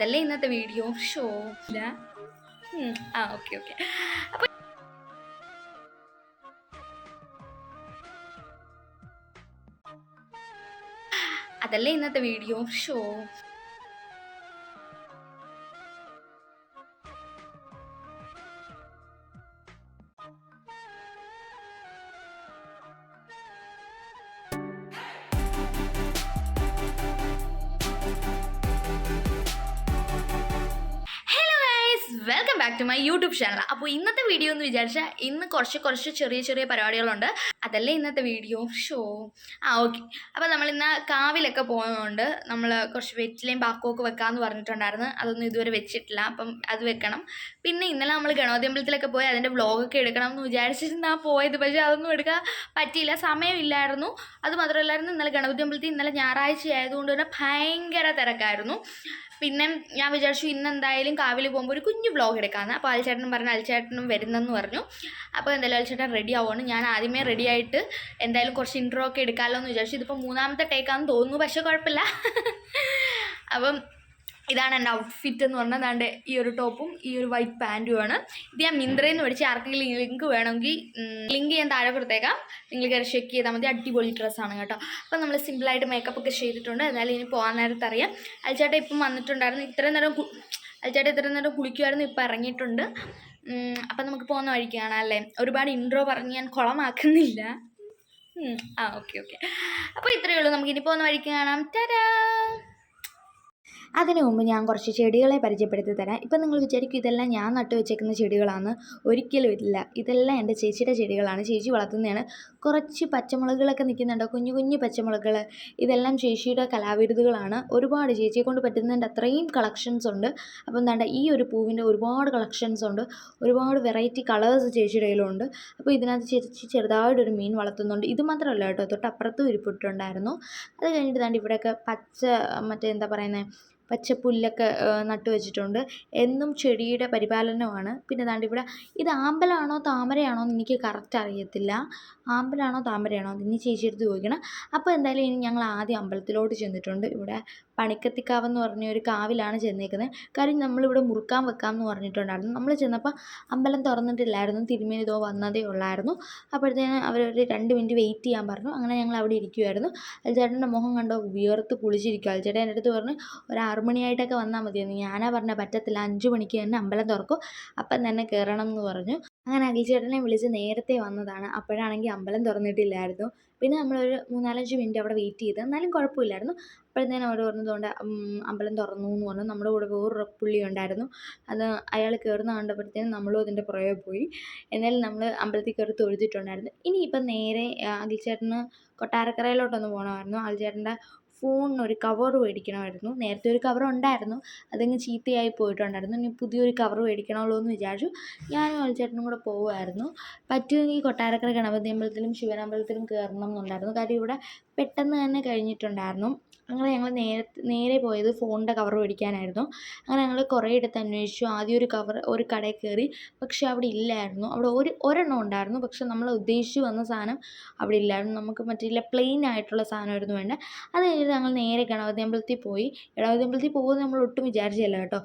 അതല്ലേ ഇന്നത്തെ video show. ഇല്ല. ആ ഓക്കെ ഓക്കെ അപ്പോൾ അതല്ലേ ഇന്നത്തെ video show. Back to my YouTube channel അപ്പോൾ ഇന്നത്തെ വീഡിയോ എന്ന് വിചാരിച്ചാൽ ഇന്ന് കുറച്ച് കുറച്ച് ചെറിയ ചെറിയ പരിപാടികളുണ്ട്. അതല്ലേ ഇന്നത്തെ വീഡിയോ ഷോ. ആ ഓക്കെ അപ്പോൾ നമ്മൾ ഇന്ന് കാവിലൊക്കെ പോകുന്നതുകൊണ്ട് നമ്മൾ കുറച്ച് വെറ്റിലയും പാക്കവും ഒക്കെ വെക്കാമെന്ന് പറഞ്ഞിട്ടുണ്ടായിരുന്നു. അതൊന്നും ഇതുവരെ വെച്ചിട്ടില്ല. അപ്പം അത് വെക്കണം. പിന്നെ ഇന്നലെ നമ്മൾ ഗണോദ്യമ്പലത്തിലൊക്കെ പോയി അതിന്റെ വ്ളോഗൊക്കെ എടുക്കണം എന്ന് വിചാരിച്ചിരുന്നാ. പോയത്. പക്ഷേ അതൊന്നും എടുക്കാൻ പറ്റിയില്ല. സമയമില്ലായിരുന്നു. അത് മാത്രമല്ലായിരുന്നു ഇന്നലെ ഗണപതി അമ്പലത്തിൽ ഇന്നലെ ഞായറാഴ്ച ആയതുകൊണ്ട് തന്നെ ഭയങ്കര തിരക്കായിരുന്നു. പിന്നെ ഞാൻ വിചാരിച്ചു ഇന്ന് എന്തായാലും കാവിൽ പോകുമ്പോൾ ഒരു കുഞ്ഞു ബ്ലോഗ് എടുക്കാമെന്ന് അപ്പോൾ അൽച്ചേട്ടനും പറഞ്ഞു അൽച്ചേട്ടനും വരുന്നെന്ന് പറഞ്ഞു. അപ്പോൾ എന്തായാലും അൽച്ചേട്ടൻ റെഡി ആവുകയാണ് ഞാൻ ആദ്യമേ റെഡി ആയിട്ട് എന്തായാലും കുറച്ച് ഇൻട്രോ ഒക്കെ എടുക്കാമല്ലോ എന്ന് വിചാരിച്ചു. ഇതിപ്പോൾ മൂന്നാമത്തെ ടേക്കാന്ന് തോന്നുന്നു പക്ഷേ കുഴപ്പമില്ല. അപ്പം ഇതാണ് എന്റെ ഔട്ട്ഫിറ്റ് എന്ന് പറഞ്ഞാൽ അതാണ്ട് ഈ ഒരു ടോപ്പും ഈ ഒരു വൈറ്റ് പാന്റുമാണ് ഇത് ഞാൻ മിന്ത്രയിൽ നിന്ന് മേടിച്ച് ആർക്കെങ്കിലും ലിങ്ക് വേണമെങ്കിൽ ലിങ്ക് ഞാൻ താഴെ കൊടുത്തേക്കാം. നിങ്ങൾ കയറി ചെക്ക് ചെയ്താൽ മതി. അടിപൊളി ഡ്രസ്സാണ് കേട്ടോ. അപ്പം നമ്മൾ സിമ്പിളായിട്ട് മേക്കപ്പ് ഒക്കെ ചെയ്തിട്ടുണ്ട്. എന്നാലും ഇനി പോകാൻ നേരത്തെ അറിയാം. അൽച്ചേട്ടൻ ഇപ്പം വന്നിട്ടുണ്ടായിരുന്നു. ഇത്രയും നേരം അൽച്ചേട്ടൻ ഇത്രയും നേരം കുളിക്കുമായിരുന്നു ഇപ്പം ഇറങ്ങിയിട്ടുണ്ട്. അപ്പം നമുക്ക് പോകുന്ന വഴിക്ക് കാണാം അല്ലേ? ഒരുപാട് ഇൻട്രോ പറഞ്ഞ് ഞാൻ കുളമാക്കുന്നില്ല. ആ ഓക്കെ ഓക്കെ അപ്പോൾ ഇത്രയേ ഉള്ളൂ. നമുക്ക് ഇനി പോകുന്ന വഴിക്ക് കാണാം. തരാ അതിനു മുമ്പ് ഞാൻ കുറച്ച് ചെടികളെ പരിചയപ്പെടുത്തി തരാം. ഇപ്പം നിങ്ങൾ വിചാരിക്കും ഇതെല്ലാം ഞാൻ നട്ടു വെച്ചേക്കുന്ന ചെടികളാണ് ഒരിക്കലും ഇല്ല. ഇതെല്ലാം എന്റെ ചേച്ചിയുടെ ചെടികളാണ്. ചേച്ചി വളർത്തുന്നതാണ് കുറച്ച് പച്ചമുളകുകളൊക്കെ നിൽക്കുന്നുണ്ടോ? കുഞ്ഞു കുഞ്ഞു പച്ചമുളകുകൾ. ഇതെല്ലാം ചേച്ചിയുടെ കലാവിരുതുകളാണ് ഒരുപാട് ചേച്ചിയെ കൊണ്ട് പറ്റുന്നതിന്റെ അത്രയും കളക്ഷൻസ് ഉണ്ട്. അപ്പം എന്താണ്ട് ഈ ഒരു പൂവിന്റെ ഒരുപാട് കളക്ഷൻസ് ഉണ്ട്. ഒരുപാട് വെറൈറ്റി കളേഴ്സ് ചേച്ചിയുടെ കയ്യിലുണ്ട്. അപ്പോൾ ഇതിനകത്ത് ചേച്ചി ചെറുതായിട്ടൊരു മീൻ വളർത്തുന്നുണ്ട്. ഇത് മാത്രമല്ല കേട്ടോ തൊട്ടപ്പുറത്തും ഇരിപ്പിട്ടുണ്ടായിരുന്നു അത് കഴിഞ്ഞിട്ട് ദാണ്ട് ഇവിടെയൊക്കെ പച്ച മറ്റേ എന്താ പറയുന്നത് പച്ചപ്പുല്ലൊക്കെ നട്ടു വെച്ചിട്ടുണ്ട്. എന്നും ചെടിയുടെ പരിപാലനമാണ്. പിന്നെ ദാണ്ട് ഇത് ആമ്പലാണോ താമരയാണോ എന്ന് എനിക്ക് കറക്റ്റ് അറിയത്തില്ല. ആമ്പലാണോ താമരയാണോ ഇനി ചേച്ചിയെടുത്ത് ചോദിക്കണം. അപ്പോൾ എന്തായാലും ഇനി ഞങ്ങൾ ആദ്യം അമ്പലത്തിലോട്ട് ചെന്നിട്ടുണ്ട്. ഇവിടെ പണിക്കത്തിക്കാവ് എന്ന് പറഞ്ഞ ഒരു കാവിലാണ് ചെന്നേക്കുന്നത്. കാര്യം നമ്മളിവിടെ മുറുക്കാൻ വെക്കാം എന്ന് പറഞ്ഞിട്ടുണ്ടായിരുന്നു. നമ്മൾ ചെന്നപ്പോൾ അമ്പലം തുറന്നിട്ടില്ലായിരുന്നു. തിരുമേനി ഇതോ വന്നതേ ഉള്ളായിരുന്നു. അപ്പോഴത്തേന് അവരൊരു രണ്ട് മിനിറ്റ് വെയിറ്റ് ചെയ്യാൻ പറഞ്ഞു. അങ്ങനെ ഞങ്ങൾ അവിടെ ഇരിക്കുമായിരുന്നു അൽച്ചേട്ടന്റെ മുഖം കണ്ടോ വിയർത്ത് കുളിച്ചിരിക്കും അൽച്ചേട്ടൻ എന്റെ അടുത്ത് പറഞ്ഞ് ഒരു മണിയായിട്ടൊക്കെ വന്നാൽ മതിയെന്ന്. ഞാനാ പറഞ്ഞാൽ പറ്റത്തില്ല. അഞ്ച് മണിക്ക് തന്നെ അമ്പലം തുറക്കും. അപ്പം തന്നെ കയറണം എന്ന് പറഞ്ഞു. അങ്ങനെ അഖിൽ ചേട്ടനെ വിളിച്ച് നേരത്തെ വന്നതാണ്. അപ്പോഴാണെങ്കിൽ അമ്പലം തുറന്നിട്ടില്ലായിരുന്നു. പിന്നെ നമ്മളൊരു മൂന്നാലഞ്ച് മിനിറ്റ് അവിടെ വെയിറ്റ് ചെയ്ത് എന്നാലും കുഴപ്പമില്ലായിരുന്നു. അപ്പോഴത്തേനും അവർ പറഞ്ഞതുകൊണ്ട് അമ്പലം തുറന്നു എന്ന് പറഞ്ഞു. നമ്മുടെ കൂടെ വേറൊരു പുള്ളി ഉണ്ടായിരുന്നു. അത് അയാൾ കയറുന്ന കണ്ടപ്പോഴത്തേനും നമ്മളും അതിന്റെ പുറകെ പോയി. എന്നാലും നമ്മൾ അമ്പലത്തിൽ കയറി തൊഴുതിട്ടുണ്ടായിരുന്നു. ഇനിയിപ്പം നേരെ അഖിൽ ചേട്ടന് കൊട്ടാരക്കരയിലോട്ടൊന്ന് പോകണമായിരുന്നു അഖിൽച്ചേട്ടന്റെ ഫോണിന് ഒരു കവർ മേടിക്കണമായിരുന്നു. നേരത്തെ ഒരു കവർ ഉണ്ടായിരുന്നു. അതങ്ങ് ചീത്തയായി പോയിട്ടുണ്ടായിരുന്നു. ഇനി പുതിയൊരു കവർ മേടിക്കണമല്ലോ എന്ന് വിചാരിച്ചു. ഞാനും അൽച്ചേട്ടനും കൂടെ പോവുമായിരുന്നു. പറ്റുമെങ്കിൽ കൊട്ടാരക്കര ഗണപതി അമ്പലത്തിലും ശിവനമ്പലത്തിലും കയറണം എന്നുണ്ടായിരുന്നു. കാര്യം ഇവിടെ പെട്ടെന്ന് തന്നെ കഴിഞ്ഞിട്ടുണ്ടായിരുന്നു. അങ്ങനെ ഞങ്ങൾ നേരെ നേരെ പോയത് ഫോണിന്റെ കവർ മേടിക്കാനായിരുന്നു. അങ്ങനെ ഞങ്ങൾ കുറേ ഇടത്ത് അന്വേഷിച്ചു. ആദ്യം ഒരു കവർ ഒരു കടയിൽ കയറി. പക്ഷെ അവിടെ ഇല്ലായിരുന്നു. അവിടെ ഒരു ഒരെണ്ണം ഉണ്ടായിരുന്നു. പക്ഷെ നമ്മൾ ഉദ്ദേശിച്ച് വന്ന സാധനം അവിടെ ഇല്ലായിരുന്നു. നമുക്ക് മറ്റേ പ്ലെയിൻ ആയിട്ടുള്ള സാധനമായിരുന്നു വേണ്ടത്. അത് കഴിഞ്ഞിട്ട് ഞങ്ങൾ നേരെ ഗണപതി അമ്പലത്തിൽ പോയി. ഗണപതി അമ്പലത്തിൽ പോകുമെന്ന് നമ്മൾ ഒട്ടും വിചാരിച്ചില്ല കേട്ടോ.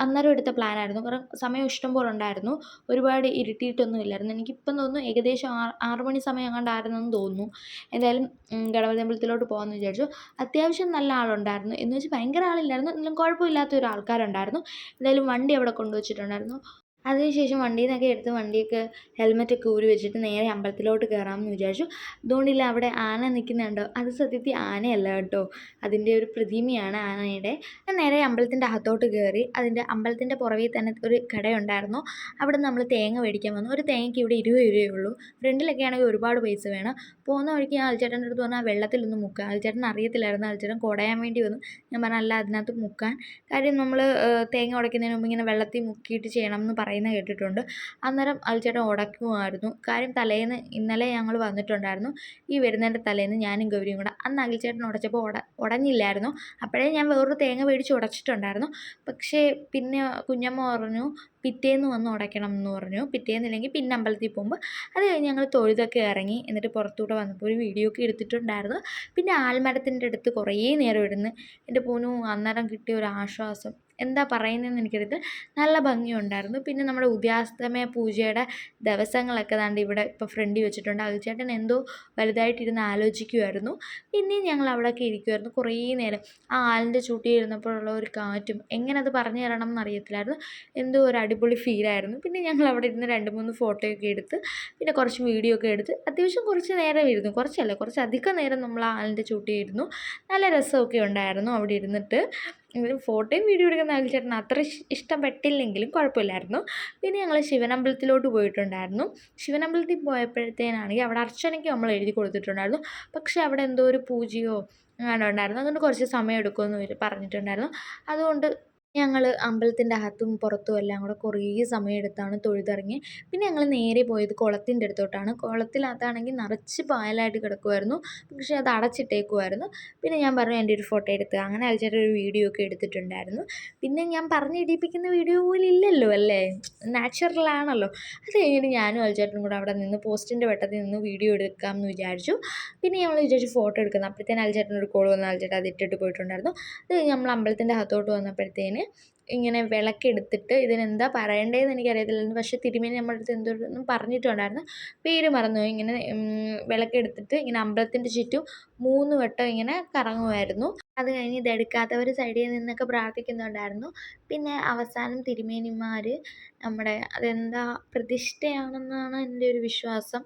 അന്നേരം എടുത്ത പ്ലാനായിരുന്നു കാരണം സമയം ഇഷ്ടം പോലെ ഉണ്ടായിരുന്നു. ഒരുപാട് ഇരുട്ടിയിട്ടൊന്നും ഇല്ലായിരുന്നു. എനിക്കിപ്പം തോന്നുന്നു ഏകദേശം ആറ് ആറ് മണി സമയം എങ്ങാണ്ടായിരുന്നെന്ന് തോന്നുന്നു. എന്തായാലും ഗണപതി അമ്പലത്തിലോട്ട് പോകാമെന്ന് വിചാരിച്ചു. അത്യാവശ്യം നല്ല ആളുണ്ടായിരുന്നു. എന്ന് വെച്ച് ഭയങ്കര ആളില്ലായിരുന്നു. എന്നാലും കുഴപ്പമില്ലാത്ത ഒരു ആൾക്കാരുണ്ടായിരുന്നു. എന്തായാലും വണ്ടി അവിടെ കൊണ്ടുവച്ചിട്ടുണ്ടായിരുന്നു. അതിനുശേഷം വണ്ടിയിൽ നിന്നൊക്കെ എടുത്ത് വണ്ടിയൊക്കെ ഹെൽമെറ്റൊക്കെ ഊരി വെച്ചിട്ട് നേരെ അമ്പലത്തിലോട്ട് കയറാമെന്ന് വിചാരിച്ചു. അതുകൊണ്ടില്ല അവിടെ ആന നിൽക്കുന്നുണ്ടോ? അത് സത്യത്തിൽ ആനയല്ല കേട്ടോ. അതിന്റെ ഒരു പ്രതിമയാണ് ആനയുടെ. നേരെ അമ്പലത്തിന്റെ അകത്തോട്ട് കയറി അതിന്റെ അമ്പലത്തിന്റെ പുറകിൽ തന്നെ ഒരു കടയുണ്ടായിരുന്നു. അവിടെ നമ്മൾ തേങ്ങ മേടിക്കാൻ വന്നു. ഒരു തേങ്ങയ്ക്ക് ഇവിടെ ഇരുപത് രൂപയേ ഉള്ളൂ ഫ്രണ്ടിലൊക്കെ ആണെങ്കിൽ ഒരുപാട് പൈസ വേണം. പോകുന്ന വഴിക്ക് ഞാൻ അൽച്ചേട്ടന്റെ അടുത്ത് പറഞ്ഞാൽ വെള്ളത്തിലൊന്ന് മുക്കാൻ. അൽച്ചേട്ടൻ അറിയത്തില്ലായിരുന്നു. അൽച്ചേട്ടൻ കുടയാൻ വേണ്ടി വന്നു. ഞാൻ പറഞ്ഞാൽ അല്ല അതിനകത്ത് മുക്കാൻ. കാര്യം നമ്മൾ തേങ്ങ ഉടയ്ക്കുന്നതിന് മുമ്പ് ഇങ്ങനെ വെള്ളത്തിൽ മുക്കിയിട്ട് ചെയ്യണം എന്ന് പറയുന്നത് കേട്ടിട്ടുണ്ട്. അന്നേരം അൽച്ചേട്ടൻ ഉടക്കുമായിരുന്നു. കാര്യം തലേന്ന് ഇന്നലെ ഞങ്ങൾ വന്നിട്ടുണ്ടായിരുന്നു. ഈ വരുന്നതിന്റെ തലേന്ന് ഞാനും ഗൗരിയും കൂടെ. അന്ന് അഖിൽച്ചേട്ടൻ ഉടച്ചപ്പോൾ ഉട ഉടഞ്ഞില്ലായിരുന്നു. അപ്പോഴേ ഞാൻ വേറൊരു തേങ്ങ മേടിച്ച് ഉടച്ചിട്ടുണ്ടായിരുന്നു. പക്ഷേ പിന്നെ കുഞ്ഞമ്മ പറഞ്ഞു പിറ്റേന്ന് വന്ന് ഉടയ്ക്കണം എന്ന് പറഞ്ഞു. പിറ്റേന്നില്ലെങ്കിൽ പിന്നെ അമ്പലത്തിൽ പോകുമ്പോൾ അത് കഴിഞ്ഞ് ഞങ്ങൾ തൊഴുതൊക്കെ ഇറങ്ങി എന്നിട്ട് പുറത്തൂടെ വന്നപ്പോൾ ഒരു വീഡിയോ ഒക്കെ എടുത്തിട്ടുണ്ടായിരുന്നു. പിന്നെ ആൽമരത്തിന്റെ അടുത്ത് കുറേ നേരം ഇരുന്ന് എന്റെ പൂനു അന്നേരം കിട്ടിയ ഒരു ആശ്വാസം. എന്താ പറയുന്നതെന്ന് എനിക്കറിയത് നല്ല ഭംഗിയുണ്ടായിരുന്നു. പിന്നെ നമ്മുടെ ഉദയാസ്തമയ പൂജയുടെ ദിവസങ്ങളൊക്കെ ദാണ്ട് ഇവിടെ ഇപ്പോൾ ഫ്രണ്ടിൽ വെച്ചിട്ടുണ്ട്. അഖിൽച്ചേട്ടൻ എന്തോ വലുതായിട്ടിരുന്ന് ആലോചിക്കുമായിരുന്നു പിന്നെയും ഞങ്ങൾ അവിടെയൊക്കെ ഇരിക്കുമായിരുന്നു കുറേ നേരം. ആ ആലിന്റെ ചൂട്ടിയിരുന്നപ്പോഴുള്ള ഒരു കാറ്റും എങ്ങനെ അത് പറഞ്ഞു തരണം എന്നറിയത്തില്ലായിരുന്നു. എന്തോ ഒരു അടിപൊളി ഫീലായിരുന്നു പിന്നെ ഞങ്ങൾ അവിടെ ഇരുന്ന് രണ്ട് മൂന്ന് ഫോട്ടോയൊക്കെ എടുത്ത് പിന്നെ കുറച്ച് വീഡിയോ ഒക്കെ എടുത്ത് അത്യാവശ്യം കുറച്ച് നേരം ഇരുന്നു. കുറച്ചല്ല കുറച്ച് അധികം നേരം നമ്മൾ ആ ആലിന്റെ ചൂട്ടിയിരുന്നു നല്ല രസമൊക്കെ ഉണ്ടായിരുന്നു അവിടെ ഇരുന്നിട്ട്. എങ്കിലും ഫോട്ടോയും വീഡിയോ എടുക്കുന്ന അഖിൽച്ചേട്ടന് അത്ര ഇഷ്ടം ഇഷ്ടപ്പെട്ടില്ലെങ്കിലും കുഴപ്പമില്ലായിരുന്നു. പിന്നെ ഞങ്ങൾ ശിവനമ്പലത്തിലോട്ട് പോയിട്ടുണ്ടായിരുന്നു. ശിവനമ്പലത്തിൽ പോയപ്പോഴത്തേനാണെങ്കിൽ അവിടെ അർച്ചനയ്ക്ക് നമ്മൾ എഴുതി കൊടുത്തിട്ടുണ്ടായിരുന്നു. പക്ഷേ അവിടെ എന്തോ ഒരു പൂജയോ അങ്ങനെ ഉണ്ടായിരുന്നു. അതുകൊണ്ട് കുറച്ച് സമയം എടുക്കുമെന്ന് പറഞ്ഞിട്ടുണ്ടായിരുന്നു. അതുകൊണ്ട് ഞങ്ങൾ അമ്പലത്തിന്റെ അകത്തും പുറത്തും എല്ലാം കൂടെ കുറേ സമയമെടുത്താണ് തൊഴുതിറങ്ങി പിന്നെ ഞങ്ങൾ നേരെ പോയത് കുളത്തിന്റെ അടുത്തോട്ടാണ്. കുളത്തിനകത്താണെങ്കിൽ നിറച്ച് പായലായിട്ട് കിടക്കുമായിരുന്നു പക്ഷേ അത് അടച്ചിട്ടേക്കുമായിരുന്നു പിന്നെ ഞാൻ പറഞ്ഞു എന്റെ ഒരു ഫോട്ടോ എടുത്ത്. അങ്ങനെ അയച്ചിട്ട് ഒരു വീഡിയോ ഒക്കെ എടുത്തിട്ടുണ്ടായിരുന്നു. പിന്നെ ഞാൻ പറഞ്ഞിടിപ്പിക്കുന്ന വീഡിയോ പോലും ഇല്ലല്ലോ അല്ലേ? നാച്ചുറലാണല്ലോ അത് കഴിഞ്ഞിട്ട് ഞാനും അയച്ചേട്ടനും കൂടെ അവിടെ നിന്ന് പോസ്റ്റിന്റെ വെട്ടത്തിൽ നിന്ന് വീഡിയോ എടുക്കാം എന്ന് വിചാരിച്ചു. പിന്നെ ഞങ്ങൾ വിചാരിച്ചു ഫോട്ടോ എടുക്കുന്നത് അപ്പോഴത്തേനും ഒരു കോൾ വന്ന്. അൽച്ചേട്ടൻ അത് ഇട്ടിട്ട് പോയിട്ടുണ്ടായിരുന്നു. അത് നമ്മൾ അമ്പലത്തിന്റെ അകത്തോട്ട് വന്നപ്പോഴത്തേന് ഇങ്ങനെ വിളക്കെടുത്തിട്ട് ഇതിനെന്താ പറയേണ്ടതെന്ന് എനിക്കറിയത്തില്ലായിരുന്നു പക്ഷേ തിരുമേനി നമ്മുടെ അടുത്ത് എന്തോന്നും പറഞ്ഞിട്ടുണ്ടായിരുന്നു. പേര് മറന്നു ഇങ്ങനെ വിളക്കെടുത്തിട്ട് ഇങ്ങനെ അമ്പലത്തിന്റെ ചുറ്റും മൂന്ന് വട്ടം ഇങ്ങനെ കറങ്ങുമായിരുന്നു. അത് കഴിഞ്ഞ് ഇതെടുക്കാത്തവർ സൈഡിൽ നിന്നൊക്കെ പ്രാർത്ഥിക്കുന്നുണ്ടായിരുന്നു. പിന്നെ അവസാനം തിരുമേനിമാർ നമ്മുടെ അതെന്താ പ്രതിഷ്ഠയാണെന്നാണ് എന്റെ ഒരു വിശ്വാസം.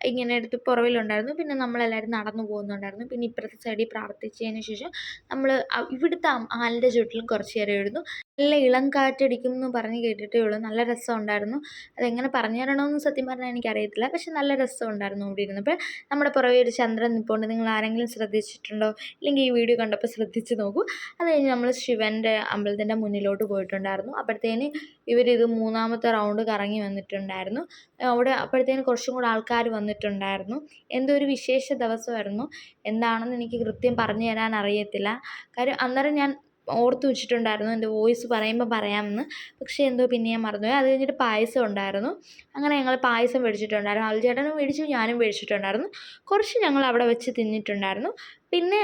ഇങ്ങനെ എടുത്ത് പുറകിലുണ്ടായിരുന്നു പിന്നെ നമ്മളെല്ലാവരും നടന്നു പോകുന്നുണ്ടായിരുന്നു. പിന്നെ ഇപ്പുറത്തെ സൈഡിൽ പ്രാർത്ഥിച്ചതിന് ശേഷം നമ്മൾ ഇവിടുത്തെ ആലിന്റെ ചുറ്റിലും കുറച്ച് നേരം ഇരുന്നു. നല്ല ഇളം കാറ്റടിക്കും എന്ന് പറഞ്ഞ് കേട്ടിട്ടേ ഉള്ളൂ. നല്ല രസമുണ്ടായിരുന്നു. അതെങ്ങനെ പറഞ്ഞു തരണമെന്ന് സത്യം പറഞ്ഞാൽ എനിക്കറിയത്തില്ല. പക്ഷെ നല്ല രസമുണ്ടായിരുന്നു ഇവിടെ ഇരുന്നപ്പോൾ നമ്മുടെ പുറകെ ഒരു ചന്ദ്രൻ നിൽപ്പുണ്ട് നിങ്ങൾ ആരെങ്കിലും ശ്രദ്ധിച്ചിട്ടുണ്ടോ? ഇല്ലെങ്കിൽ ഈ വീഡിയോ കണ്ടപ്പോൾ ശ്രദ്ധിച്ച് നോക്കൂ. അത് കഴിഞ്ഞ് നമ്മൾ ശിവന്റെ അമ്പലത്തിന്റെ മുന്നിലോട്ട് പോയിട്ടുണ്ടായിരുന്നു. അപ്പോഴത്തേന് ഇവരിത് മൂന്നാമത്തെ റൗണ്ട് കറങ്ങി വന്നിട്ടുണ്ടായിരുന്നു. അവിടെ അപ്പോഴത്തേന് കുറച്ചും കൂടെ ആൾക്കാർ വന്നിട്ടുണ്ടായിരുന്നു. എന്തോ ഒരു വിശേഷ ദിവസമായിരുന്നു. എന്താണെന്ന് എനിക്ക് കൃത്യം പറഞ്ഞു തരാൻ അറിയത്തില്ല. കാര്യം അന്നേരം ഞാൻ ഓർത്ത് വെച്ചിട്ടുണ്ടായിരുന്നു. എന്റെ വോയിസ് പറയുമ്പോൾ പറയാമെന്ന്. പക്ഷേ എന്തോ പിന്നെ ഞാൻ മറന്നുപോയി. അത് കഴിഞ്ഞിട്ട് പായസം ഉണ്ടായിരുന്നു. അങ്ങനെ ഞങ്ങൾ പായസം മേടിച്ചിട്ടുണ്ടായിരുന്നു. അൽചേട്ടനും മേടിച്ചു ഞാനും മേടിച്ചിട്ടുണ്ടായിരുന്നു. കുറച്ച് ഞങ്ങൾ അവിടെ വെച്ച് തിന്നിട്ടുണ്ടായിരുന്നു. പിന്നെ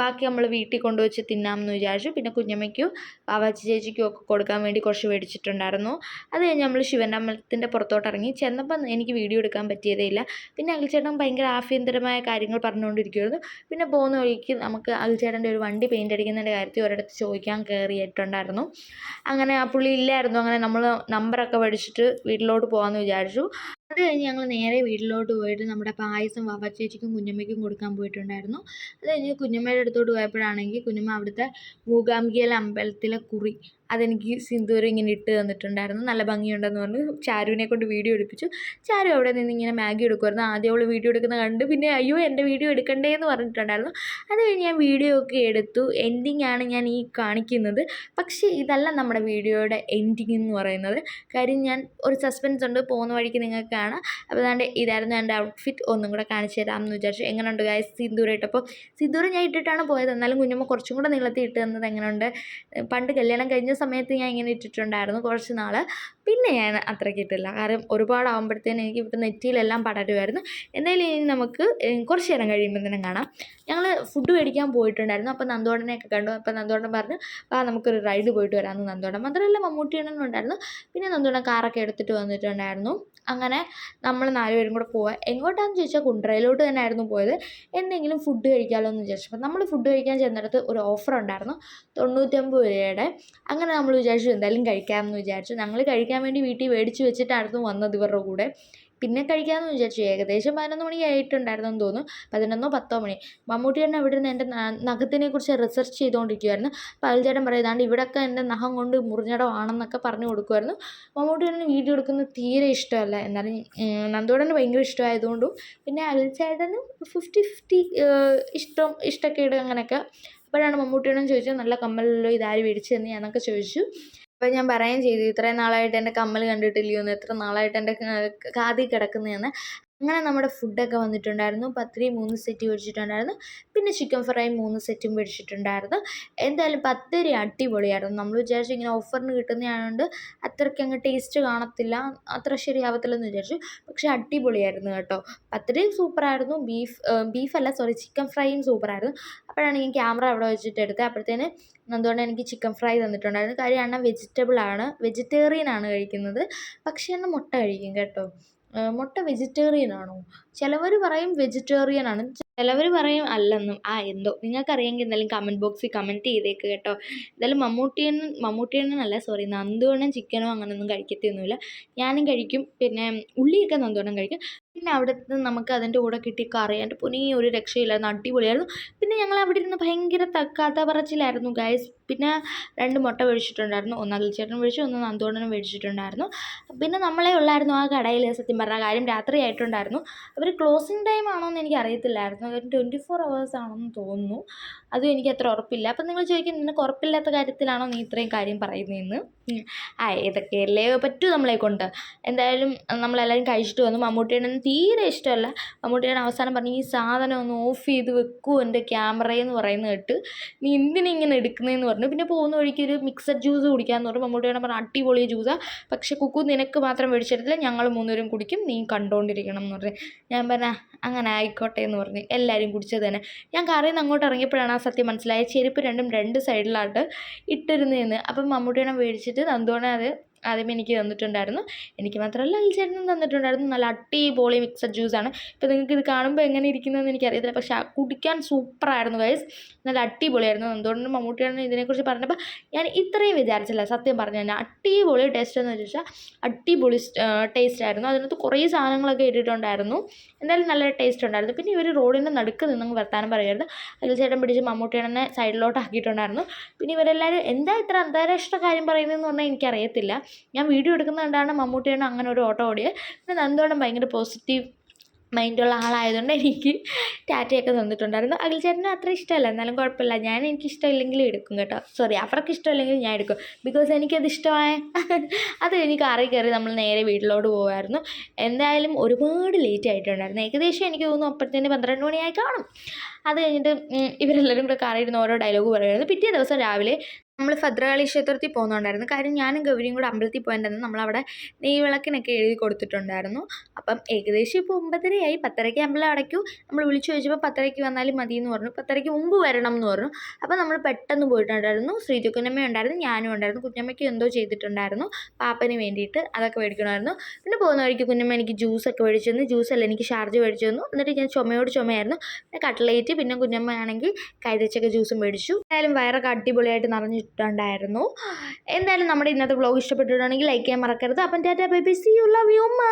ബാക്കി നമ്മൾ വീട്ടിൽ കൊണ്ടുവച്ച് തിന്നാമെന്ന് വിചാരിച്ചു. പിന്നെ കുഞ്ഞമ്മയ്ക്കും വാവാച്ചി ചേച്ചിക്കും ഒക്കെ കൊടുക്കാൻ വേണ്ടി കുറച്ച് മേടിച്ചിട്ടുണ്ടായിരുന്നു. അത് കഴിഞ്ഞ് നമ്മൾ ശിവന്റെ പുറത്തോട്ട് ഇറങ്ങി ചെന്നപ്പം എനിക്ക് വീഡിയോ എടുക്കാൻ പറ്റിയതേ ഇല്ല. പിന്നെ അഖിൽച്ചേട്ടൻ ഭയങ്കര ആഭ്യന്തരമായ കാര്യങ്ങൾ പറഞ്ഞുകൊണ്ടിരിക്കുമായിരുന്നു പിന്നെ പോകുന്ന വഴിക്ക് നമുക്ക് അഖിൽച്ചേട്ടന്റെ ഒരു വണ്ടി പെയിന്റ് അടിക്കുന്നതിന്റെ കാര്യത്തിൽ ഒരിടത്ത് ചോദിക്കാൻ കയറിയിട്ടുണ്ടായിരുന്നു അങ്ങനെ ആ പുള്ളി ഇല്ലായിരുന്നു. അങ്ങനെ നമ്മൾ നമ്പറൊക്കെ മേടിച്ചിട്ട് വീട്ടിലോട്ട് പോകാമെന്ന് വിചാരിച്ചു. അത് കഴിഞ്ഞ് ഞങ്ങൾ നേരെ വീട്ടിലോട്ട് പോയിട്ട് നമ്മുടെ പായസം വാവാച്ചേച്ചിക്കും കുഞ്ഞമ്മയ്ക്കും കൊടുക്കാൻ പോയിട്ടുണ്ടായിരുന്നു. അത് കഴിഞ്ഞ് കുഞ്ഞമ്മയുടെ അടുത്തോട്ട് പോയപ്പോഴാണെങ്കിൽ കുഞ്ഞമ്മ അവിടുത്തെ മൂകാംബികയിലെ അമ്പലത്തിലെ കുറി അതെനിക്ക് സിന്ദൂരം ഇങ്ങനെ ഇട്ട് തന്നിട്ടുണ്ടായിരുന്നു. നല്ല ഭംഗിയുണ്ടെന്ന് പറഞ്ഞു. ചാരുവിനെ കൊണ്ട് വീഡിയോ എടുപ്പിച്ചു. ചാരു അവിടെ നിന്ന് ഇങ്ങനെ മാഗി എടുക്കുമായിരുന്നു ആദ്യം അവൾ വീഡിയോ എടുക്കുന്ന കണ്ട് പിന്നെ അയ്യോ എന്റെ വീഡിയോ എടുക്കണ്ടേ എന്ന് പറഞ്ഞിട്ടുണ്ടായിരുന്നു. അത് കഴിഞ്ഞ് ഞാൻ വീഡിയോ ഒക്കെ എടുത്തു. എൻഡിങ് ആണ് ഞാൻ ഈ കാണിക്കുന്നത്. പക്ഷേ ഇതല്ല നമ്മുടെ വീഡിയോയുടെ എൻഡിങ് എന്ന് പറയുന്നത്. കാര്യം ഞാൻ ഒരു സസ്പെൻസ് ഉണ്ട്. പോകുന്ന വഴിക്ക് നിങ്ങൾക്ക് കാണാം. അപ്പോൾ അതാണ്ട് ഇതായിരുന്നു എന്റെ ഔട്ട്ഫിറ്റ് ഒന്നും കൂടെ കാണിച്ചു തരാമെന്ന് വിചാരിച്ചു. എങ്ങനെയുണ്ട് ഗായ സിന്ദൂരം ഇട്ടപ്പോൾ? സിന്ദൂരം ഞാൻ ഇട്ടിട്ടാണ് പോയത്. എന്നാലും കുഞ്ഞമ്മ കുറച്ചും കൂടെ നീളത്തിൽ ഇട്ട് തന്നത് എങ്ങനെയുണ്ട്? പണ്ട് കല്യാണം കഴിഞ്ഞ സമയത്ത് ഞാൻ ഇങ്ങനെ ഇട്ടിട്ടുണ്ടായിരുന്നു കുറച്ച് നാൾ പിന്നെ ഞാൻ അത്രയ്ക്ക് ഇട്ടില്ല കാരണം ഒരുപാടാകുമ്പോഴത്തേനും എനിക്ക് ഇവിടെ നെറ്റിയിലെല്ലാം പടരുമായിരുന്നു എന്തായാലും ഇനി നമുക്ക് കുറച്ച് നേരം കഴിയുമ്പോൾ തന്നെ കാണാം. ഞങ്ങൾ ഫുഡ് മേടിക്കാൻ പോയിട്ടുണ്ടായിരുന്നു. അപ്പോൾ നന്ദോടനെയൊക്കെ കണ്ടു. അപ്പോൾ നന്ദോടൻ പറഞ്ഞു ആ നമുക്കൊരു റൈഡ് പോയിട്ട് വരാമെന്ന് നന്ദോടൻ. മാത്രമല്ല മമ്മൂട്ടിയണ്ണനും ഉണ്ടായിരുന്നു. പിന്നെ നന്ദോടൻ കാറൊക്കെ എടുത്തിട്ട് വന്നിട്ടുണ്ടായിരുന്നു. അങ്ങനെ നമ്മൾ നാലുപേരും കൂടെ പോവുക എങ്ങോട്ടാണെന്ന് ചോദിച്ചാൽ കുണ്ട്രയിലോട്ട് തന്നെയായിരുന്നു പോയത്. എന്തെങ്കിലും ഫുഡ് കഴിക്കാമല്ലോ എന്ന് വിചാരിച്ചപ്പോൾ നമ്മൾ ഫുഡ് കഴിക്കാൻ ചെന്നിടത്ത് ഒരു ഓഫർ ഉണ്ടായിരുന്നു. തൊണ്ണൂറ്റമ്പത് രൂപയുടെ. അങ്ങനെ നമ്മൾ വിചാരിച്ചു എന്തായാലും കഴിക്കാമെന്ന് വിചാരിച്ചു. ഞങ്ങൾ കഴിക്കാൻ വേണ്ടി വീട്ടിൽ മേടിച്ച് വെച്ചിട്ടായിരുന്നു വന്നത് ഇവരുടെ കൂടെ. പിന്നെ കഴിക്കാമെന്ന് വിചാരിച്ചു. ഏകദേശം പതിനൊന്ന് മണി ആയിട്ടുണ്ടായിരുന്നു എന്ന് തോന്നുന്നു. പതിനൊന്നോ പത്തോ മണി. മമ്മൂട്ടി ചേട്ടൻ അവിടെ നിന്ന് എന്റെ നഖത്തിനെ കുറിച്ച് റിസർച്ച് ചെയ്തുകൊണ്ടിരിക്കുമായിരുന്നു അപ്പോൾ അയാൾ ചേട്ടൻ പറയും ഇതാണ്ട് ഇവിടെയൊക്കെ എന്റെ നഖം കൊണ്ട് മുറിഞ്ഞടമാണെന്നൊക്കെ പറഞ്ഞു കൊടുക്കുമായിരുന്നു മമ്മൂട്ടി ചേട്ടന് വീഡിയോ എടുക്കുന്നത് തീരെ ഇഷ്ടമല്ല. എന്നാലും നന്ദോടന് ഭയങ്കര ഇഷ്ടമായതുകൊണ്ടും പിന്നെ അനിൽ ചേട്ടന് ഫിഫ്റ്റി ഫിഫ്റ്റി ഇഷ്ടം ഇഷ്ടക്കേട് അങ്ങനെയൊക്കെ അപ്പോഴാണ് മമ്മൂട്ടിയോടും ചോദിച്ചത് നല്ല കമ്മലല്ലോ ഇതാര് മേടിച്ചു തന്നെ എന്നൊക്കെ ചോദിച്ചു. അപ്പോൾ ഞാൻ പറയുകയും ചെയ്തു ഇത്രയും നാളായിട്ട് എന്റെ കമ്മൽ കണ്ടിട്ടില്ലയോ എന്ന് എത്ര നാളായിട്ട് എന്റെ കാതിൽ കിടക്കുന്നതെന്ന്. അങ്ങനെ നമ്മുടെ ഫുഡൊക്കെ വന്നിട്ടുണ്ടായിരുന്നു. പത്തിരി മൂന്ന് സെറ്റ് മേടിച്ചിട്ടുണ്ടായിരുന്നു പിന്നെ ചിക്കൻ ഫ്രൈ മൂന്ന് സെറ്റും മേടിച്ചിട്ടുണ്ടായിരുന്നു എന്തായാലും പത്തിരി അടിപൊളിയായിരുന്നു. നമ്മൾ വിചാരിച്ചു ഇങ്ങനെ ഓഫറിന് കിട്ടുന്നതായതുകൊണ്ട് അത്രയ്ക്ക് അങ്ങ് ടേസ്റ്റ് കാണത്തില്ല. അത്ര ശരിയാവത്തില്ലെന്ന് വിചാരിച്ചു. പക്ഷേ അടിപൊളിയായിരുന്നു കേട്ടോ. പത്തിരിയും സൂപ്പറായിരുന്നു ബീഫ് ബീഫല്ല സോറി ചിക്കൻ ഫ്രൈയും സൂപ്പറായിരുന്നു അപ്പോഴാണ് ഞാൻ ക്യാമറ അവിടെ വെച്ചിട്ട് എടുത്തത്. അപ്പോഴത്തേന് എന്തുകൊണ്ട് എനിക്ക് ചിക്കൻ ഫ്രൈ തന്നിട്ടുണ്ടായിരുന്നു. കാര്യം അണ്ണൻ വെജിറ്റബിൾ ആണ്. വെജിറ്റേറിയൻ ആണ് കഴിക്കുന്നത്. പക്ഷേ അണ്ണൻ മുട്ട കഴിക്കും കേട്ടോ. മുട്ട വെജിറ്റേറിയൻ ആണോ? ചിലവർ പറയും വെജിറ്റേറിയൻ ആണ്. ചിലവർ പറയും അല്ലെന്നും. ആ എന്തോ. നിങ്ങൾക്കറിയാമെങ്കിൽ എന്തായാലും കമന്റ് ബോക്സിൽ കമന്റ് ചെയ്തേക്ക് കേട്ടോ. എന്തായാലും മമ്മൂട്ടിയണ്ണൻ മമ്മൂട്ടിയണ്ണനല്ല സോറി നന്ദുവണ്ണം ചിക്കനോ അങ്ങനെയൊന്നും കഴിക്കത്തൊന്നുമില്ല ഞാനും കഴിക്കും. പിന്നെ ഉള്ളിയൊക്കെ നന്ദുവണ്ണം കഴിക്കും. പിന്നെ അവിടുന്ന് നമുക്ക് അതിന്റെ കൂടെ കിട്ടിയ കറി എന്റെ പൊന്നേ ഒരു രക്ഷയില്ലായിരുന്നു. അടിപൊളിയായിരുന്നു. പിന്നെ ഞങ്ങൾ അവിടെ ഇരുന്ന് ഭയങ്കര കഥ പറച്ചിലായിരുന്നു ഗൈസ് പിന്നെ രണ്ട് മുട്ട മേടിച്ചിട്ടുണ്ടായിരുന്നു. ഒന്ന് അഖിൽച്ചേട്ടൻ മേടിച്ചു ഒന്ന് നന്ദോണനും മേടിച്ചിട്ടുണ്ടായിരുന്നു. പിന്നെ നമ്മളെ ഉള്ളായിരുന്നു ആ കടയിൽ സത്യം പറഞ്ഞ കാര്യം. രാത്രി ആയിട്ടുണ്ടായിരുന്നു. അവർ ക്ലോസിങ് ടൈം ആണോ എന്ന് എനിക്ക് അറിയത്തില്ലായിരുന്നു. കാര്യം ട്വന്റി ഫോർ അവേഴ്സ് ആണെന്ന് തോന്നുന്നു. അതും എനിക്ക് അത്ര ഉറപ്പില്ല. അപ്പം നിങ്ങൾ ചോദിക്കും നിനക്ക് ഉറപ്പില്ലാത്ത കാര്യത്തിലാണോ നീ ഇത്രയും കാര്യം പറയുന്നതെന്ന് ആ ഇതൊക്കെയല്ലേ പറ്റൂ നമ്മളെ കൊണ്ട്. എന്തായാലും നമ്മളെല്ലാവരും കഴിച്ചിട്ട് വന്നു. മമ്മൂട്ടിയുടെ തീരെ ഇഷ്ടമല്ല. മമ്മൂട്ടിയുടെ അവസാനം പറഞ്ഞു ഈ സാധനം ഒന്ന് ഓഫ് ചെയ്ത് വെക്കൂ എന്റെ ക്യാമറയെന്ന് പറയുന്നത് കേട്ട്. നീ എന്തിനിങ്ങനെ എടുക്കുന്നതെന്ന് പറഞ്ഞു പിന്നെ പോകുന്ന വഴിക്ക് ഒരു മിക്സഡ് ജ്യൂസ് കുടിക്കാമെന്ന് പറഞ്ഞു. മമ്മൂട്ടിയുടെ പറഞ്ഞു അടിപൊളി ജ്യൂസാണ് പക്ഷെ കുക്കു നിനക്ക് മാത്രം മേടിച്ചെടുത്തില്ല ഞങ്ങൾ മൂന്നുപേരും കുടിക്കും. നീ കണ്ടുകൊണ്ടിരിക്കണം എന്ന് പറഞ്ഞു. ഞാൻ പറഞ്ഞ അങ്ങനെ ആയിക്കോട്ടെ എന്ന് പറഞ്ഞു. എല്ലാവരും കുടിച്ചത് തന്നെ. ഞാൻ കറിയിൽ നിന്ന് അങ്ങോട്ട് ഇറങ്ങിയപ്പോഴാണ് ആ സത്യം മനസ്സിലായത്. ചെരുപ്പ് രണ്ടും രണ്ട് സൈഡിലായിട്ട് ഇട്ടിരുന്നതെന്ന് അപ്പം മമ്മൂട്ടിയെ മേടിച്ചിട്ട് നന്ദുവിനെ അത് ആദ്യമേ എനിക്ക് തന്നിട്ടുണ്ടായിരുന്നു. എനിക്ക് മാത്രമല്ല അൽച്ചേട്ടനും തന്നിട്ടുണ്ടായിരുന്നു. നല്ല അടിപൊളി മിക്സഡ് ജ്യൂസാണ് ഇപ്പോൾ നിങ്ങൾക്ക് ഇത് കാണുമ്പോൾ എങ്ങനെ ഇരിക്കുന്നതെന്ന് എനിക്കറിയത്തില്ല. പക്ഷെ കുടിക്കാൻ സൂപ്പറായിരുന്നു ഗൈസ് നല്ല അടിപൊളിയായിരുന്നു. എന്തുകൊണ്ടും മമ്മൂട്ടിയാണ് ഇതിനെക്കുറിച്ച് പറഞ്ഞപ്പോൾ ഞാൻ ഇത്രയും വിചാരിച്ചില്ല. സത്യം പറഞ്ഞു തന്നെ അടിപൊളി ടേസ്റ്റ് എന്ന് വെച്ചാൽ അടിപൊളി ടേസ്റ്റ് ആയിരുന്നു. അതിനകത്ത് കുറേ സാധനങ്ങളൊക്കെ ഇട്ടിട്ടുണ്ടായിരുന്നു. എന്തായാലും നല്ല ടേസ്റ്റ് ഉണ്ടായിരുന്നു. പിന്നെ ഇവർ റോഡിന്റെ നടുക്ക് നിന്നങ്ങ് വർത്താനം പറയുമായിരുന്നു അതിൽ ചേട്ടൻ പിടിച്ച് മമ്മൂട്ടിയാണെന്നെ സൈഡിലോട്ട് ആക്കിയിട്ടുണ്ടായിരുന്നു പിന്നെ ഇവരെല്ലാവരും എന്താ ഇത്ര അന്താരാഷ്ട്ര കാര്യം പറയുന്നതെന്ന് പറഞ്ഞാൽ എനിക്കറിയത്തില്ല. ഞാൻ വീഡിയോ എടുക്കുന്നത് കണ്ടാണ് മമ്മൂട്ടിയാണ് അങ്ങനെ ഒരു ഓട്ടോ ഓടിയത് പിന്നെ നന്ദുവണ്ണം ഭയങ്കര പോസിറ്റീവ് മൈൻഡുള്ള ആളായതുകൊണ്ട് എനിക്ക് ടാറ്റയൊക്കെ തന്നിട്ടുണ്ടായിരുന്നു. അഖിൽ ചേട്ടന് അത്ര ഇഷ്ടമല്ല. എന്നാലും കുഴപ്പമില്ല. ഞാൻ എനിക്ക് ഇഷ്ടമില്ലെങ്കിലും എടുക്കും കേട്ടോ. സോറി അവർക്ക് ഇഷ്ടമില്ലെങ്കിൽ ഞാൻ എടുക്കും. ബിക്കോസ് എനിക്കത് ഇഷ്ടമായ. അത് എനിക്ക് കാറി കയറി നമ്മൾ നേരെ വീട്ടിലോട്ട് പോകുമായിരുന്നു എന്തായാലും ഒരുപാട് ലേറ്റ് ആയിട്ടുണ്ടായിരുന്നു. ഏകദേശം എനിക്ക് തോന്നുന്നു അപ്പോഴത്തേന് പന്ത്രണ്ട് മണിയായി കാണും. അത് കഴിഞ്ഞിട്ട് ഇവരെല്ലാവരും കൂടെ കാറിയിരുന്ന് ഓരോ ഡയലോഗ് പറയുമായിരുന്നു പിറ്റേ ദിവസം രാവിലെ നമ്മൾ ഭദ്രകാളി ക്ഷേത്രത്തിൽ പോകുന്നുണ്ടായിരുന്നു. കാര്യം ഞാനും ഗൗരിയും കൂടെ അമ്പലത്തിൽ പോയിട്ടുണ്ടായിരുന്നു നമ്മളവിടെ നെയ്വിളക്കിനൊക്കെ എഴുതി കൊടുത്തിട്ടുണ്ടായിരുന്നു. അപ്പം ഏകദേശം ഇപ്പോൾ ഒമ്പതരയായി. പത്തരയ്ക്ക് അമ്പലം അടയ്ക്കൂ. നമ്മൾ വിളിച്ചു ചോദിച്ചപ്പോൾ പത്തരയ്ക്ക് വന്നാലും മതി എന്ന് പറഞ്ഞു. പത്തരയ്ക്ക് മുമ്പ് വരണം എന്ന് പറഞ്ഞു. അപ്പോൾ നമ്മൾ പെട്ടെന്ന് പോയിട്ടുണ്ടായിരുന്നു. ശ്രീജു കുഞ്ഞമ്മ ഉണ്ടായിരുന്നു. ഞാനും ഉണ്ടായിരുന്നു. കുഞ്ഞമ്മയ്ക്ക് എന്തോ ചെയ്തിട്ടുണ്ടായിരുന്നു. പാപ്പന് വേണ്ടിയിട്ട് അതൊക്കെ മേടിക്കണമായിരുന്നു. പിന്നെ പോകുന്ന വഴിക്ക് കുഞ്ഞമ്മ എനിക്ക് ജ്യൂസൊക്കെ മേടിച്ചു തന്നു ജ്യൂസല്ല എനിക്ക് ഷാർജ് മേടിച്ചു തന്നു എന്നിട്ട് ഞാൻ ചുമയോട് ചുമയായിരുന്നു. പിന്നെ കട്ട്ലേറ്റ് പിന്നെ കുഞ്ഞമ്മ ആണെങ്കിൽ കൈതച്ചക്ക ജ്യൂസും മേടിച്ചു. എന്തായാലും വയറൊക്കെ അടിപൊളിയായിട്ട് നിറഞ്ഞിട്ടുണ്ടായിരുന്നു എന്തായാലും നമ്മുടെ ഇന്നത്തെ വ്ളോഗ് ഇഷ്ടപ്പെട്ടിട്ടുണ്ടെങ്കിൽ ലൈക്ക് ചെയ്യാൻ മറക്കരുത്. അപ്പം Tata bye bye. See you love you അമ്മ